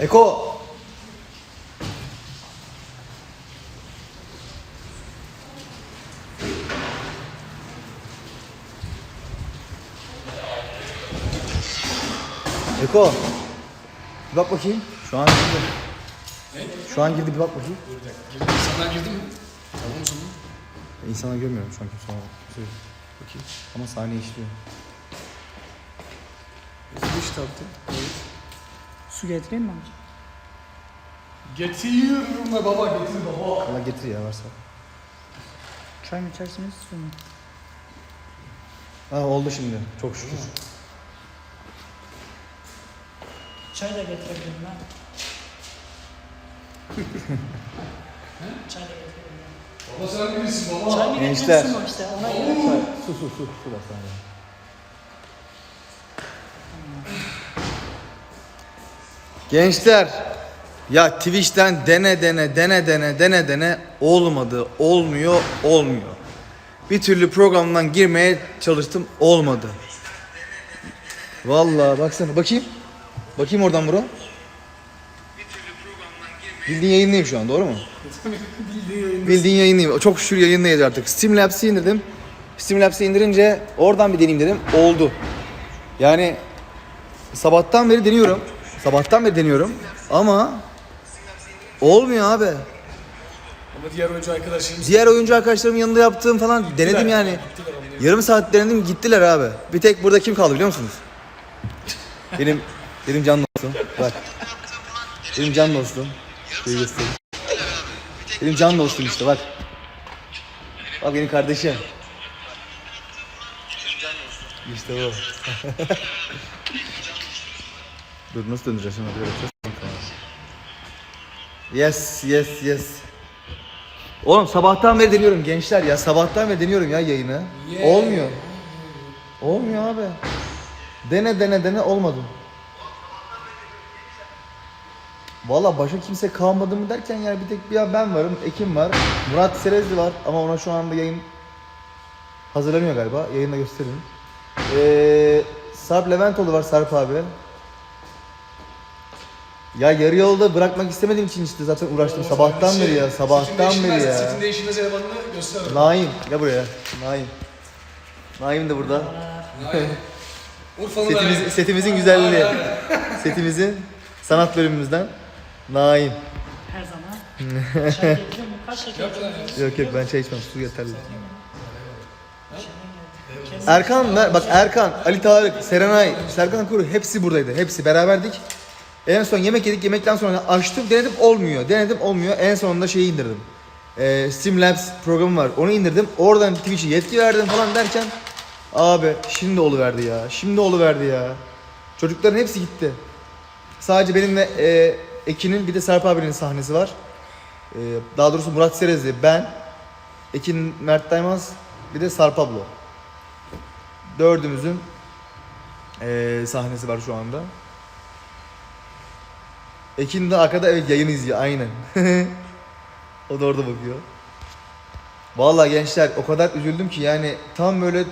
Eko. Eko. Bir bak bakayım. Şu an girdi. Şu an girdi bir bak bakayım. İnsanlar girdi mi? Tamam o zaman. İnsanlar görmüyorum şu an kimse. Söyle. Bakayım. Ama sahne işliyor. Giriş taktı. Evet. Su getireyim mi amca? Getiriyorum be baba getir baba. Allah getir ya varsa. Çay mı içersiniz su mu? Ha oldu şimdi. Çok şükür. Çay da getirebilirim ben. Çay da getirebilirim. Baba sen birisin baba. Çay mı Gençler. su mu işte ona göre. Su su su su da sahne. Gençler ya Twitch'ten dene dene dene dene dene dene olmadı olmuyor olmuyor. Bir türlü programdan girmeye çalıştım olmadı. Vallahi baksana bakayım. Bakayım oradan bro. Bildiğin yayınlayayım şu an doğru mu? Bildiğin yayınlayayım. Çok şükür yayınlayacağız artık. Streamlabs'i indirdim. Streamlabs'i indirince oradan bir deneyeyim dedim. Oldu. Yani sabahtan beri deniyorum. Sabahtan beri deniyorum. Ama olmuyor abi. Ama diğer oyuncu arkadaşlarımız Diğer oyuncu arkadaşlarımın yanında yaptığım falan denedim yani. Gittiler. Yarım saat denedim gittiler abi. Bir tek burada kim kaldı biliyor musunuz? Benim benim can dostum. Bak. Benim can dostum. Şöyle göstereyim. Benim can dostum işte bak. Bak benim kardeşim. İşte bu. Dur nasıl döndüreceğim şimdi? Yapacağız. Yes, yes, yes. Oğlum sabahtan beri deniyorum gençler ya. Sabahtan beri deniyorum ya yayını. Yeah. Olmuyor. Olmuyor abi. Dene dene dene olmadı. Valla başka kimse kalmadı mı derken yani bir tek bir ben varım, Ekim var, Murat Serezli var ama ona şu anda yayın hazırlanıyor galiba. Yayında gösteririm. Ee, Sarp Leventoğlu var Sarp abi. Ya yarı yolda bırakmak istemediğim için işte zaten uğraştım sabahtan Şey, beri ya, sabahtan setin beri ya. Setin değişmez elemanını göster. Naim, gel buraya. Naim. Naim de burada. Urfa'nın da Setimiz, setimizin güzelliği. setimizin sanat bölümümüzden Naim. Her zaman. Çay getireyim mi? Kaç şeker Yok lan? Yok yok ben çay içmem su yeterli. Erkan ver- bak Erkan, Ali Tarık, Serenay, Serkan Kuru hepsi buradaydı. Hepsi beraberdik. En son yemek yedik. Yemekten sonra açtım. Denedim olmuyor. Denedim olmuyor. En sonunda şeyi indirdim. Ee, Streamlabs programı var. Onu indirdim. Oradan Twitch'e yetki verdim falan derken abi şimdi oluverdi ya. Şimdi oluverdi ya. Çocukların hepsi gitti. Sadece benim ve e, Ekin'in bir de Serp abinin sahnesi var. E, daha doğrusu Murat Serezli, ben, Ekin Mert Daymaz, bir de Sarp abla. Dördümüzün e, sahnesi var şu anda. Ekin de arkada evet yayın izliyor aynen. o da orada bakıyor. Vallahi gençler o kadar üzüldüm ki yani tam böyle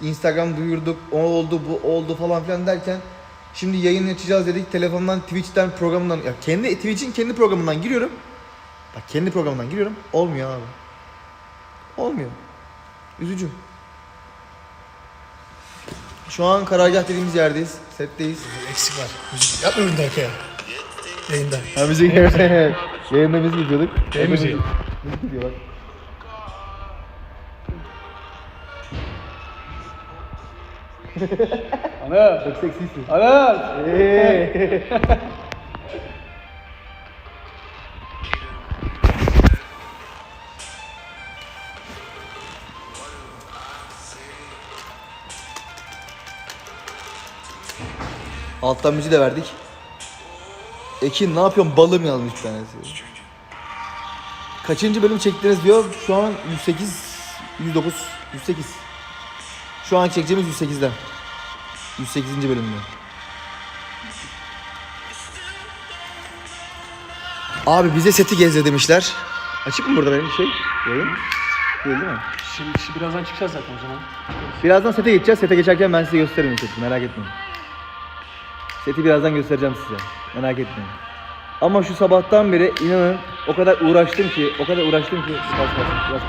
Instagram duyurduk, o oldu, bu oldu falan filan derken şimdi yayın açacağız dedik telefondan, Twitch'ten, programından ya kendi Twitch'in kendi programından giriyorum. Bak kendi programından giriyorum. Olmuyor abi. Olmuyor. Üzücü. Şu an karargah dediğimiz yerdeyiz. Setteyiz. Eksik var. Müzik üründe arkaya. Yayında. Ha müzik Yayında müzik izliyorduk. Ne müziği? Müzik gidiyor bak. Ana. Çok seksisin. Ana. Eee. Alttan müziği de verdik. Ekin ne yapıyorsun balım yazmış bir tanesi. Kaçıncı bölüm çektiniz diyor. Şu an 108, 109, 108. Şu an çekeceğimiz 108'den. 108. bölümde. Abi bize seti gezdir demişler. Açık mı burada benim şey? Yayın. Değil değil mi? Şimdi, şimdi birazdan çıkacağız zaten o zaman. Birazdan sete geçeceğiz. Sete geçerken ben size gösteririm seti. Merak etmeyin. Seti birazdan göstereceğim size. Merak etmeyin. Ama şu sabahtan beri inanın o kadar uğraştım ki, o kadar uğraştım ki, bas bas bas.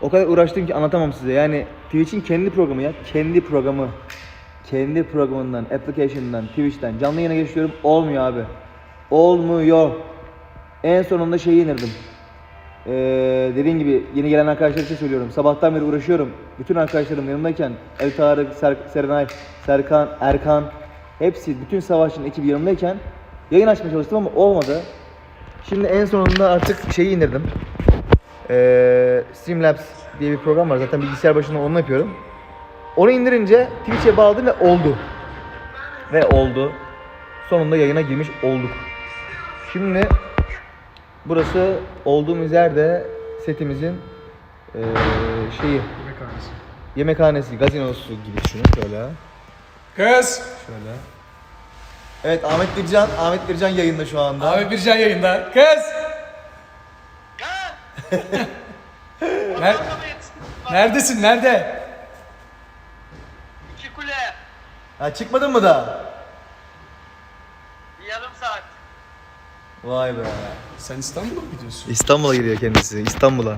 O kadar uğraştım ki anlatamam size. Yani Twitch'in kendi programı ya, kendi programı. Kendi programından, application'dan, Twitch'ten canlı yayına geçiyorum. Olmuyor abi. Olmuyor. En sonunda şeyi indirdim. Ee, dediğim gibi yeni gelen arkadaşlar için söylüyorum. Sabahtan beri uğraşıyorum. Bütün arkadaşlarım yanımdayken Ali Tarık, Ser- Serenay, Serkan, Erkan hepsi bütün savaşçının ekibi yanımdayken yayın açmaya çalıştım ama olmadı. Şimdi en sonunda artık şeyi indirdim. Ee, Streamlabs diye bir program var. Zaten bilgisayar başında onu yapıyorum. Onu indirince Twitch'e bağladım ve oldu. Ve oldu. Sonunda yayına girmiş olduk. Şimdi burası olduğumuz yerde setimizin eee, şeyi Yemekhanesi. yemekhanesi, gazinosu gibi düşünün şöyle. Kız. Şöyle. Evet Ahmet Bircan, Ahmet Bircan yayında şu anda. Abi Bircan yayında. Kız. Ner- Neredesin? Nerede? İki kule. Ha çıkmadın mı da? Bir yarım saat. Vay be. Sen İstanbul'a mı gidiyorsun? İstanbul'a gidiyor kendisi, İstanbul'a.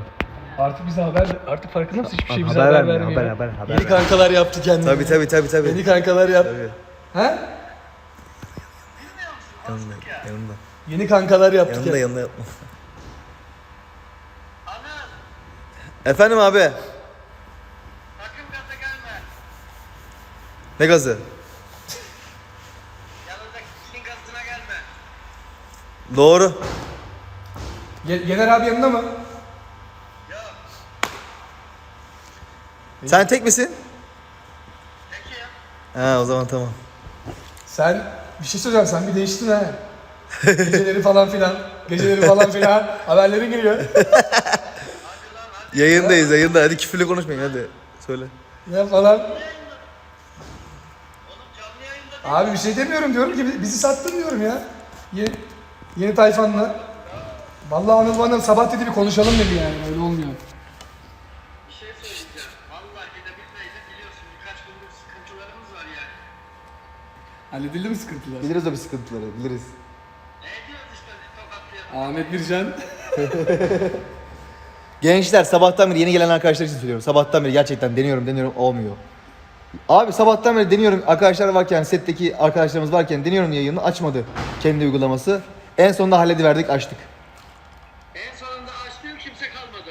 Artık bize haber artık farkında mısın? Hiçbir şey Haber bize haber, vermiyor, vermiyor. haber, haber, haber Yeni kankalar yaptı kendine. Tabi tabi tabi tabi. Yeni kankalar yaptı. Tabii. Ha? Yanında, yanında. Yeni kankalar yaptı. Yanında kendine. yanında yapma. Efendim abi. sakın gaza gelme. Ne gazı? Yanındaki kişinin gazına gelme. Doğru. Yener abi yanında mı? Sen tek misin? Peki. Ha o zaman tamam. Sen bir şey söyleyeceğim sen bir değiştin ha. Geceleri falan filan. Geceleri falan filan. Haberleri giriyor. Yayındayız yayında. Hadi küfürle konuşmayın hadi. Söyle. Ne falan. Oğlum canlı yayında Abi bir şey demiyorum diyorum ki bizi sattın diyorum ya. Yeni, yeni tayfanla. Vallahi Anıl bana sabah dedi bir konuşalım dedi yani Halledildi mi sıkıntılar? Biliriz o bir sıkıntıları biliriz. Ahmet Bircan. Gençler sabahtan beri yeni gelen arkadaşlar için söylüyorum. Sabahtan beri gerçekten deniyorum deniyorum olmuyor. Abi sabahtan beri deniyorum arkadaşlar varken setteki arkadaşlarımız varken deniyorum yayını açmadı kendi uygulaması. En sonunda hallediverdik açtık. En sonunda açtığım kimse kalmadı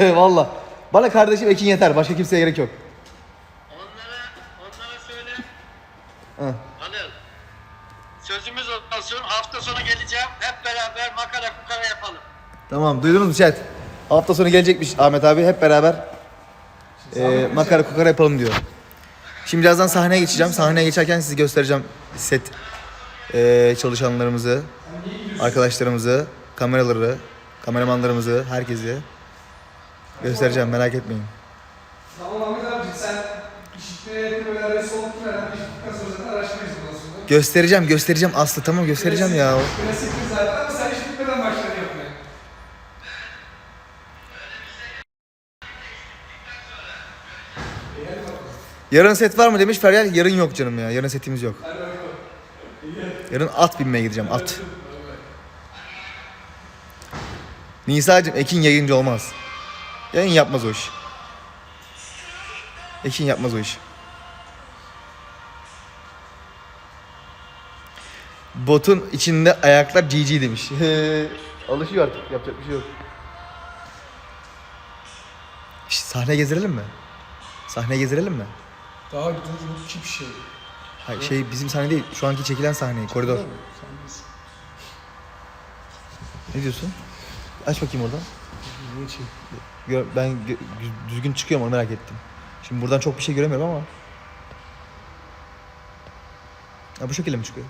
orada. Valla. Bana kardeşim Ekin yeter. Başka kimseye gerek yok. Olsun. Hafta sonu geleceğim. Hep beraber makara kukara yapalım. Tamam duydunuz mu chat? Hafta sonu gelecekmiş Ahmet abi hep beraber e, makara kukara yapalım diyor. Şimdi birazdan sahneye geçeceğim. Sahneye geçerken size göstereceğim set e, çalışanlarımızı, arkadaşlarımızı, kameraları, kameramanlarımızı, herkesi göstereceğim merak etmeyin. Tamam Ahmet abi sen işitmeye yakın böyle araya soğuk veren işittikten sonra Göstereceğim, göstereceğim Aslı tamam göstereceğim ya. Klasiktir zaten ama sen işitmeden başladın yapmaya. Yarın set var mı demiş Feryal. Yarın yok canım ya. Yarın setimiz yok. Yarın at binmeye gideceğim at. Nisa'cığım Ekin yayıncı olmaz. Yayın yapmaz o iş. Ekin yapmaz o iş. Botun içinde ayaklar GG demiş. Alışıyor artık yapacak bir şey yok. Şş, sahne gezdirelim mi? Sahne gezdirelim mi? Daha dur yok ki bir şey. Hayır, şey bizim sahne değil. Şu anki çekilen sahne, koridor. Ne diyorsun? Aç bakayım oradan. Gör, ben gö- düzgün çıkıyorum onu merak ettim. Şimdi buradan çok bir şey göremiyorum ama. Ha bu şekilde mi çıkıyor?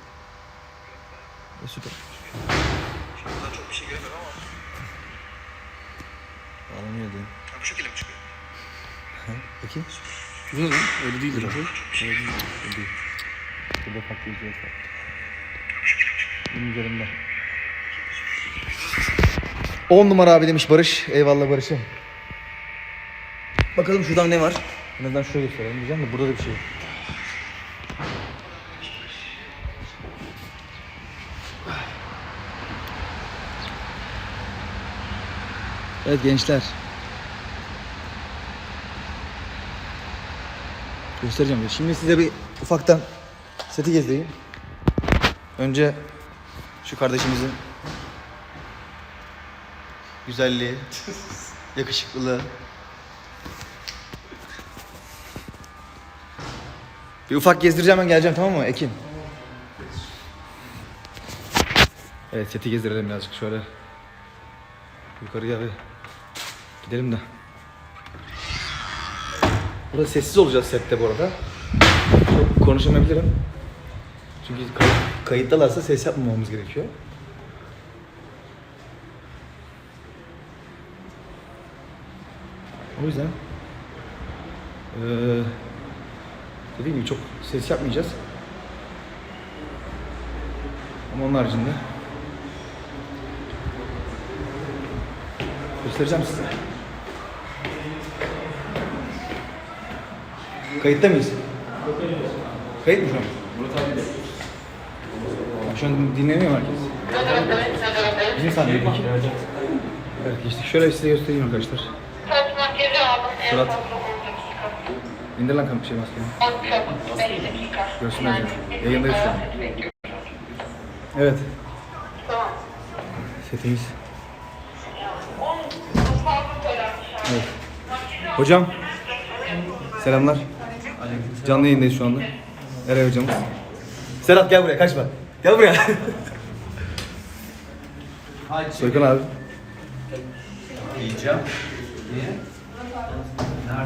E, süper. Şimdi buradan çok bir şey göremiyorum ama. Anlamıyor diyor. Ha bu şekilde mi çıkıyor? Peki. Yok lan öyle değildir o. Değil. Burada farklı bir şey var. Bunun üzerinde. 10 numara abi demiş Barış. Eyvallah Barış'ım. Bakalım şuradan ne var? En azından şuraya gösterelim diyeceğim de burada da bir şey yok. Evet gençler. Göstereceğim. Şimdi size bir ufaktan seti gezdireyim. Önce şu kardeşimizin güzelliği, yakışıklılığı. Bir ufak gezdireceğim ben geleceğim tamam mı Ekin? Evet seti gezdirelim birazcık şöyle. Yukarıya bir gidelim de. Burada sessiz olacağız sette bu arada. Çok konuşamayabilirim. Çünkü kay- kayıttalarsa ses yapmamamız gerekiyor. O yüzden eee dediğim gibi çok ses yapmayacağız. Ama onun haricinde göstereceğim size. Kayıtta mıyız? Kayıt mı şu an? Şu an dinleniyor mu herkes? Bizim sahne peki. Evet geçtik. Şöyle size göstereyim arkadaşlar. Saç makyajı aldım. En Surat. fazla 10 dakika. İndir lan kam- şey maskeni. 10 çabuk 5 dakika. Görsünler canım. Yayındayız şu an. Evet. Setimiz. 10 çok fazla söylenmiş abi. Evet. Hocam. Selamlar. Canlı yayındayız şu anda. Eray hocamız. Serhat gel buraya kaçma. Gel buraya. Soykan abi. Yiyeceğim.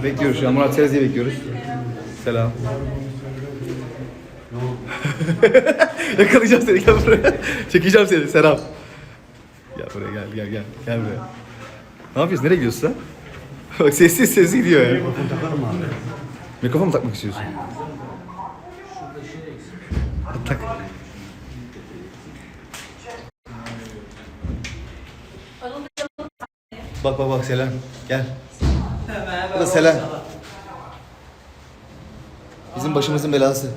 Bekliyoruz şu an. Murat Serezli'yi bekliyoruz. Selam. Yakalayacağım seni gel buraya. Çekeceğim seni Serap. Gel buraya gel gel gel. Gel buraya. Ne yapıyorsun? Nereye gidiyorsun sen? Bak sessiz sessiz gidiyor ya. Mikrofon mu takmak istiyorsun? Hadi tak. Bak bak bak Selen. Gel. Bu da Selen. Bizim başımızın belası.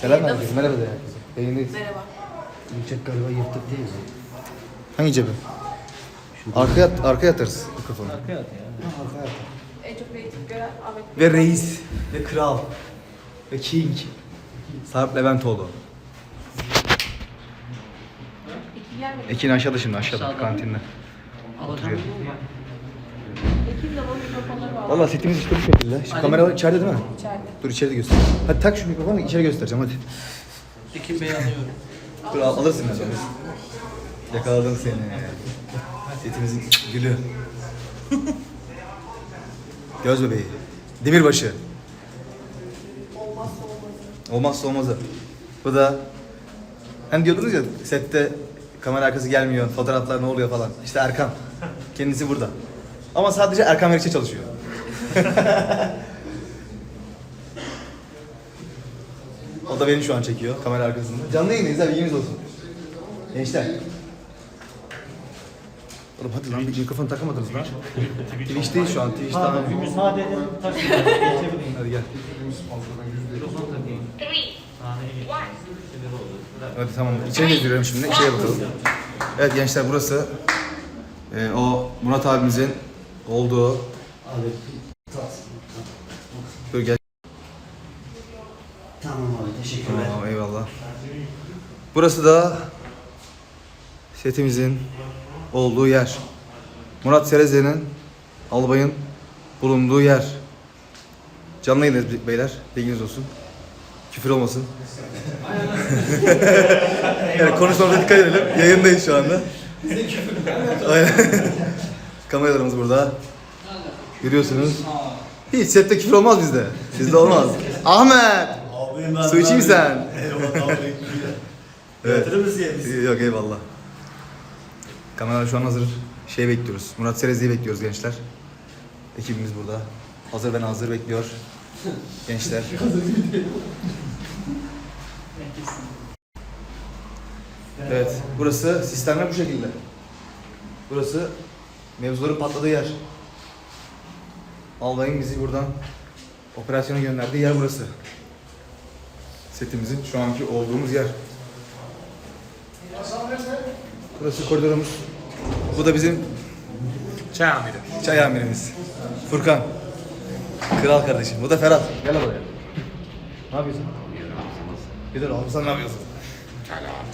Selam herkese. Merhaba de herkese. Yayındayız. Merhaba. Uçak galiba yırtık değil mi? Hangi cebi? Arkaya, arkaya atarız mikrofonu. En çok reyting gören Ahmet Ve reis. Ve kral. Ve king. Sarp Leventoğlu. Ekin aşağıda şimdi aşağıda kantinde. Oturuyor. Ekin de bu mikrofonları var. Valla setimiz işte bu şekilde. Şimdi kamera içeride değil mi? İçeride. Dur içeride göster. Hadi tak şu mikrofonu içeri göstereceğim hadi. Ekim Bey alıyorum. Dur al, alırsın sen. Yakaladım seni. Setimizin gülü. Göz bebeği. Demirbaşı. Olmazsa olmazı. Bu da hani diyordunuz ya sette kamera arkası gelmiyor, fotoğraflar ne oluyor falan. İşte Erkan. Kendisi burada. Ama sadece Erkan Meriç'e çalışıyor. o da beni şu an çekiyor kamera arkasında. Canlı yayındayız abi bilginiz olsun. Gençler. Oğlum hadi lan bir mikrofon takamadınız lan. Twitch'teyiz şu an. Twitch'ten. Müsaade edin. Taş geçebileyim. Hadi gel. 3, 1. Hadi tamam. İçeri gezdiriyorum şimdi. İçeriye bakalım. Evet gençler burası e, o Murat abimizin olduğu Dur gel. Tamam abi teşekkürler. Tamam eyvallah. Burası da setimizin olduğu yer. Murat Sereze'nin albayın bulunduğu yer. Canlı yayındayız beyler. Bilginiz olsun. Küfür olmasın. yani konuşmamıza dikkat edelim. Yayındayız şu anda. Aynen. Kameralarımız burada. Görüyorsunuz. Hiç sette küfür olmaz bizde. Sizde olmaz. Ahmet! Su içeyim sen. evet. Yok eyvallah. Kameralar şu an hazır. Şey bekliyoruz. Murat Serezli'yi bekliyoruz gençler. Ekibimiz burada. Hazır ben hazır bekliyor. Gençler. Evet. Burası sistemler bu şekilde. Burası mevzuların patladığı yer. Albayın bizi buradan operasyona gönderdiği yer burası. Setimizin şu anki olduğumuz yer. Burası koridorumuz. Bu da bizim Çay amiri. Çay amirimiz. Furkan. Kral kardeşim. Bu da Ferhat. Gel buraya. Ne yapıyorsun? Gider abi sen ne yapıyorsun?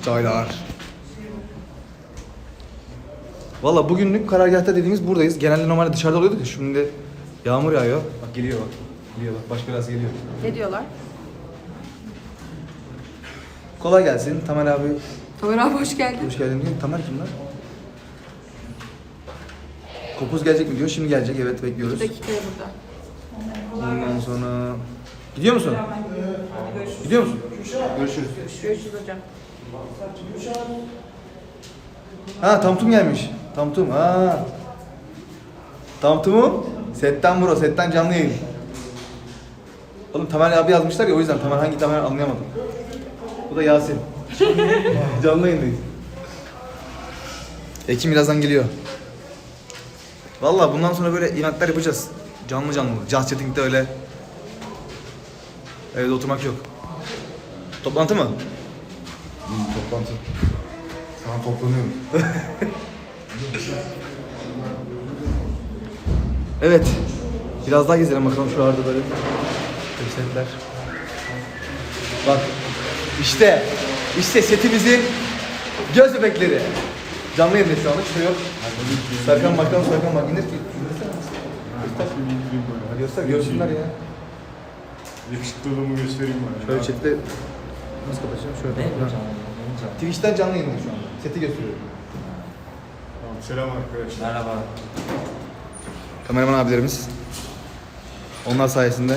Çaylar. Valla bugünlük karargahta dediğimiz buradayız. Genelde normalde dışarıda oluyorduk ya şimdi yağmur yağıyor. Bak geliyor bak. Geliyor bak. Baş belası geliyor. Ne diyorlar? Kolay gelsin. Tamer abi Tamer abi hoş geldin. hoş geldin diyor. Tamer kim lan? Kopuz gelecek mi diyor. Şimdi gelecek. Evet bekliyoruz. Bir dakikaya burada. Ondan sonra... Gidiyor musun? Gidiyor musun? Görüşürüz. Görüşürüz hocam. Ha Tamtum gelmiş. Tamtum ha. Tamtum'u setten bro, setten canlı yayın. Oğlum Tamer abi yazmışlar ya o yüzden Tamer hangi Tamer anlayamadım. Bu da Yasin. canlı yayındayız. Ekim birazdan geliyor. Vallahi bundan sonra böyle eventler yapacağız. Canlı canlı. Just Chatting'de öyle evde oturmak yok. Toplantı mı? toplantı. Sana toplanıyorum. evet. Biraz daha gezelim bakalım şu arada böyle. Setler. Bak. İşte. işte setimizin göz bebekleri. Canlı yayındayız şu anda. Yok. Serkan bakalım Serkan bak. İndir ki. Göster. Görsünler ya. Yakışıklılığımı göstereyim bana. Şöyle chatte nasıl kapatacağım? Şöyle kapatacağım. Twitch'ten canlı yayındayım şu anda. Seti gösteriyorum. Tamam, selam arkadaşlar. Merhaba. Kameraman abilerimiz. Onlar sayesinde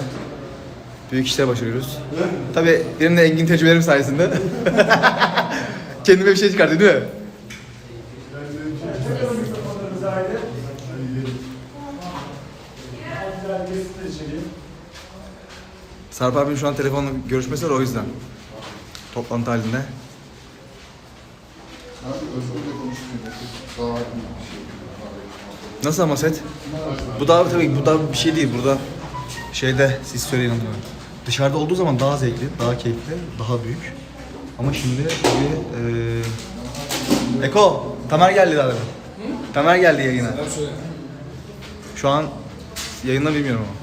büyük işler başarıyoruz. Tabii benim de engin tecrübelerim sayesinde. Kendime bir şey çıkardı değil mi? Sarp abinin şu an telefonla görüşmesi var o yüzden. Toplantı halinde. Nasıl ama set? Bu daha tabii bu daha bir şey değil. Burada şeyde siz söyleyin onu. Dışarıda olduğu zaman daha zevkli, daha keyifli, daha büyük. Ama şimdi bir eee Eko, Tamer geldi daha demin. Tamer geldi yayına. Şu an yayında bilmiyorum ama.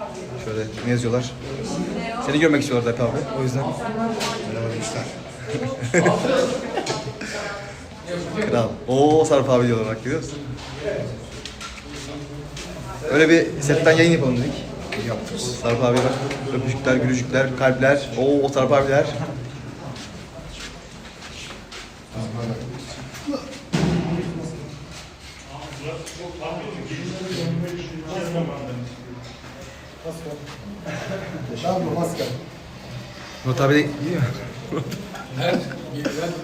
Şöyle ne yazıyorlar? Seni görmek istiyorlar hep abi. O yüzden. Merhaba gençler. Kral. Oo Sarp abi diyorlar bak görüyor musun? Öyle bir setten yayın yapalım dedik. Yaptık. Sarp abi bak. Öpücükler, gülücükler, kalpler. Oo o Sarp abiler. Murat abi de?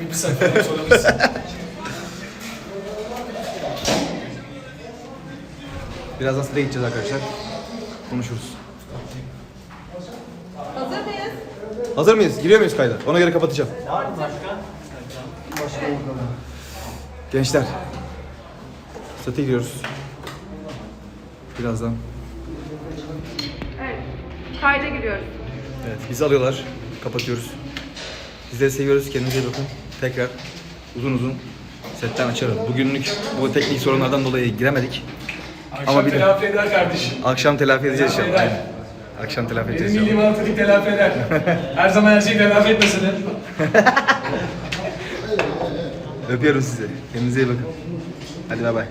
Bir, bir sayfadan sorabilirsin. Birazdan size gideceğiz arkadaşlar. Konuşuruz. Hazır mıyız? Hazır mıyız? Giriyor muyuz kayda? Ona göre kapatacağım. Gençler. Sete giriyoruz. Birazdan. Evet. Kayda giriyoruz. Evet, bizi alıyorlar. Kapatıyoruz. Sizleri seviyoruz. Kendinize bakın. Tekrar uzun uzun setten açarım. Bugünlük bu teknik sorunlardan dolayı giremedik. Akşam Ama bir de- telafi eder kardeşim. Akşam telafi edeceğiz Telafi inşallah. eder. Akşam telafi Benim edeceğiz milli inşallah. mantık telafi eder. Her zaman her şeyi telafi etmese de. Öpüyorum sizi. Kendinize iyi bakın. Hadi bay bay.